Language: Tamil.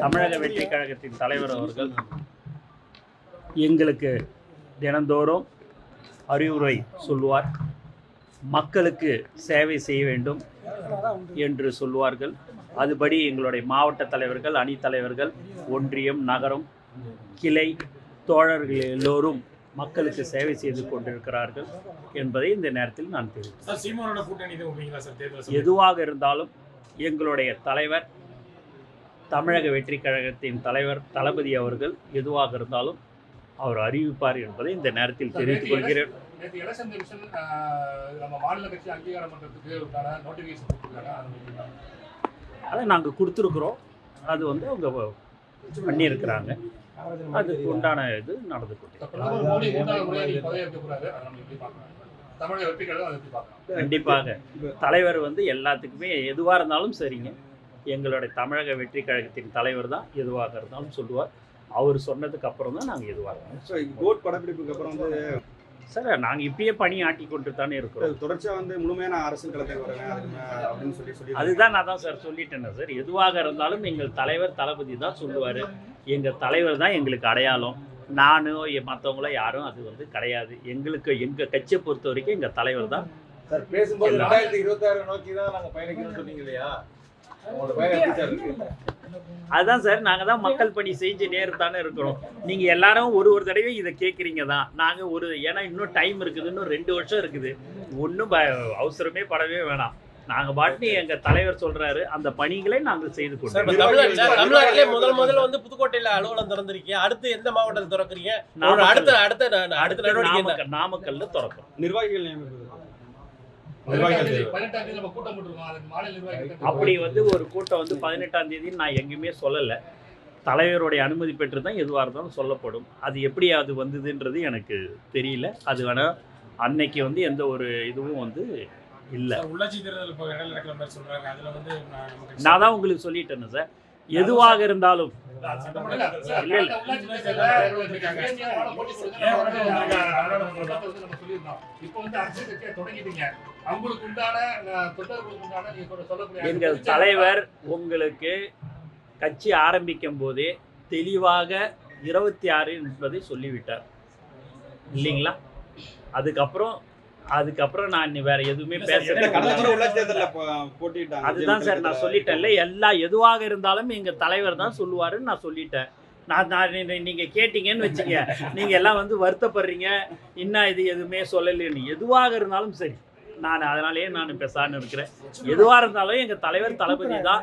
தமிழக வெற்றி கழகத்தின் தலைவர் அவர்கள் எங்களுக்கு தினந்தோறும் அறிவுரை சொல்லுவார். மக்களுக்கு சேவை செய்ய வேண்டும் என்று சொல்லுவார்கள். அதுபடி எங்களுடைய மாவட்ட தலைவர்கள் அணி தலைவர்கள் ஒன்றியம் நகரம் கிளை தோழர்கள் எல்லோரும் மக்களுக்கு சேவை செய்து கொண்டிருக்கிறார்கள் என்பதை இந்த நேரத்தில் நான் தெரிவித்தேன்? எதுவாக இருந்தாலும் எங்களுடைய தலைவர் தமிழக வெற்றி கழகத்தின் தலைவர் தளபதி அவர்கள் எதுவாக இருந்தாலும் அவர் அறிவிப்பார் என்பதை இந்த நேரத்தில் தெரிவித்துக் கொள்கிறேன். நேற்று எலெக்ஷன் கமிஷன் ஆஹ், நம்ம மாநில கட்சி அங்கீகாரம் பண்றதுக்கு உண்டான நோட்டிபிகேஷன் கொடுத்துருக்காங்க. அது நாங்கள் கொடுத்துருக்குறோம். அது வந்து அவங்க பண்ணியிருக்கிறாங்க. அதுக்கு உண்டான இது நடந்து கொண்டு கண்டிப்பாக. தலைவர் வந்து எல்லாத்துக்குமே எதுவாக இருந்தாலும் சரிங்க. எங்களுடைய தமிழக வெற்றி கழகத்தின் தலைவர் தான் எதுவாக இருந்தாலும் சொல்லுவார். அவர் சொன்னதுக்கு அப்புறம் தான் நாங்கள் எதுவாக ஸோ கோட் படப்பிடிப்புக்கு அப்புறம் வந்து சார் நாங்கள் இப்பயே பணி ஆட்டி கொண்டு தானே இருக்கிறோம் தொடர்ச்சியா வந்து முழுமையான மே- அப்படின்னு சொல்லி சொல்லி அதுதான் நான் தான் சார் சொல்லிட்டேனே சார். எதுவாக இருந்தாலும் எங்கள் தலைவர் தளபதி தான் சொல்லுவார். எங்கள் தலைவர் தான் எங்களுக்கு அடையாளம். நானோ மற்றவங்களோ யாரும் அது வந்து கிடையாது. எங்களுக்கு எங்கள் கட்சியை பொறுத்த வரைக்கும் எங்கள் தலைவர் தான் சார் பேசும்போது. ரெண்டாயிரத்தி இருபத்தி ஆறு நோக்கி தான் நாங்க பயணிக்கணும்னு சொன்னீங்க இல்லையா? அதுதான் சார் நாங்கள் தான் மக்கள் பணி செஞ்சுட்டே தானே இருக்கிறோம். நீங்கள் எல்லாரும் ஒரு ஒரு தடவை இதை கேட்குறீங்க தான். நாங்கள் ஒரு ஏன்னா இன்னும் டைம் இருக்குது இன்னும் ரெண்டு வருஷம் இருக்குது. ஒன்றும் அவசரமே படவே வேணாம். நாங்கள் பாட்டு எங்கள் தலைவர் சொல்கிறாரு அந்த பணிகளை நாங்கள் செய்து இப்ப தமிழ்நாட்டுல முதல் முதல்ல வந்து புதுக்கோட்டையில அலுவலகம் திறந்திருக்கீங்க. அடுத்து எந்த மாவட்டத்தில் திறக்கிறீங்க. அடுத்த அடுத்த அடுத்த? நாமக்கல் நாமக்கல்ல திறக்கிறோம் நிர்வாகிகள் அப்படி வந்து ஒரு கூட்டம் வந்து பதினெட்டாம் தேதி நான் எங்கேயுமே சொல்லலை. தலைவருடைய அனுமதி பெற்று தான் எதுவாக இருந்தாலும் சொல்லப்படும். அது எப்படி அது வந்ததுன்றது எனக்கு தெரியல. அது வேணால் அன்னைக்கு வந்து எந்த ஒரு இதுவும் வந்து இல்லை. உள்ளாட்சி தேர்தல் நான் தான் உங்களுக்கு சொல்லிட்டேன்னு சார். எதுவாக இருந்தாலும். எங்கள் தலைவர் உங்களுக்கு கட்சி ஆரம்பிக்கும் போதே தெளிவாக இருபத்தி ஆறு என்பதை சொல்லிவிட்டார். இல்லைங்களா? அதுக்கப்புறம் அதுக்கப்புறம் நான் இனி வேற எதுவுமே பேச கடந்த முறை உள்ளாட்சி தேர்தலில் போட்டிட்டாங்க? அதுதான் சார் நான் சொல்லிட்டேன்ல எல்லா எதுவாக இருந்தாலும் எங்க தலைவர் தான் சொல்லுவாருன்னு நான் சொல்லிட்டேன். நான் நான் நீ- நீங்க கேட்டீங்கன்னு வச்சுங்க. நீங்க எல்லாம் வந்து வருத்தப்படுறீங்க. இன்னும் இது எதுவுமே சொல்லலைன்னு எதுவாக இருந்தாலும் சரி நான் அதனாலேயே நான் பேசான்னு இருக்கிறேன். எதுவாக இருந்தாலும் எங்க தலைவர் தளபதி தான்.